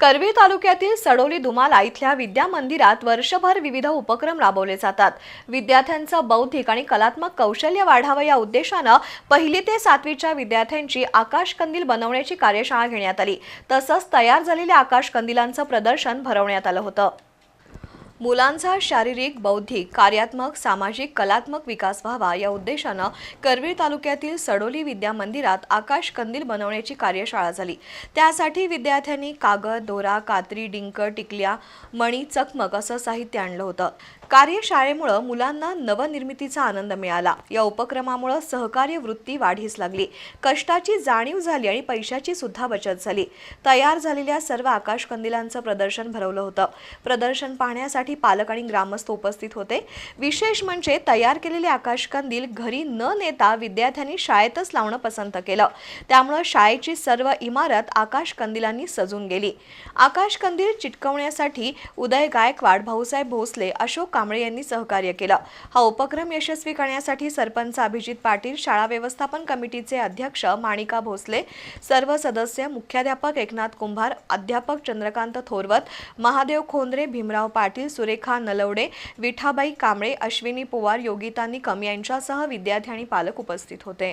करवी तालुक्यातील सडोली दुमाला इथल्या विद्या मंदिरात वर्षभर विविध उपक्रम राबवले जातात. विद्यार्थ्यांचं बौद्धिक आणि कलात्मक कौशल्य वाढावं या उद्देशानं पहिली ते सातवीच्या विद्यार्थ्यांची आकाशकंदील बनवण्याची कार्यशाळा घेण्यात आली. तसंच तयार झालेल्या आकाशकंदिलांचं प्रदर्शन भरवण्यात आलं होतं. मुलांचा शारीरिक बौद्धिक कार्यात्मक सामाजिक कलात्मक विकास व्हावा या उद्देशानं करवीर तालुक्यातील सडोली विद्या मंदिरात आकाश कंदील बनवण्याची कार्यशाळा झाली. त्यासाठी विद्यार्थ्यांनी कागद दोरा कात्री डिंक टिकल्या मणी चकमक असं साहित्य आणलं होतं. कार्यशाळेमुळं मुलांना नवनिर्मितीचा आनंद मिळाला. या उपक्रमामुळं सहकार्य वृत्ती वाढीस लागली. कष्टाची जाणीव झाली आणि पैशाची सुद्धा बचत झाली. तयार झालेल्या सर्व आकाश कंदिलांचं प्रदर्शन भरवलं होतं. प्रदर्शन पाहण्यासाठी पालक आणि ग्रामस्थ उपस्थित होते. विशेष म्हणजे तयार केलेले आकाश कंदील घरी न नेता विद्यार्थ्यांनी शाळेतच लावणं पसंत केलं. त्यामुळं शाळेची सर्व इमारत आकाश कंदिलांनी सजून गेली. आकाश कंदील चिटकवण्यासाठी उदय गायकवाड भाऊसाहेब भोसले अशोक कांबळे यांनी सहकार्य केलं. हा उपक्रम यशस्वी करण्यासाठी सरपंच अभिजित पाटील शाळा व्यवस्थापन कमिटीचे अध्यक्ष माणिका भोसले सर्व सदस्य मुख्याध्यापक एकनाथ कुंभार अध्यापक चंद्रकांत थोरवत महादेव खोंद्रे भीमराव पाटील सुरेखा नलवडे विठाबाई कांबळे अश्विनी पोवार योगिता निकम यांच्यासह विद्यार्थी आणि पालक उपस्थित होते.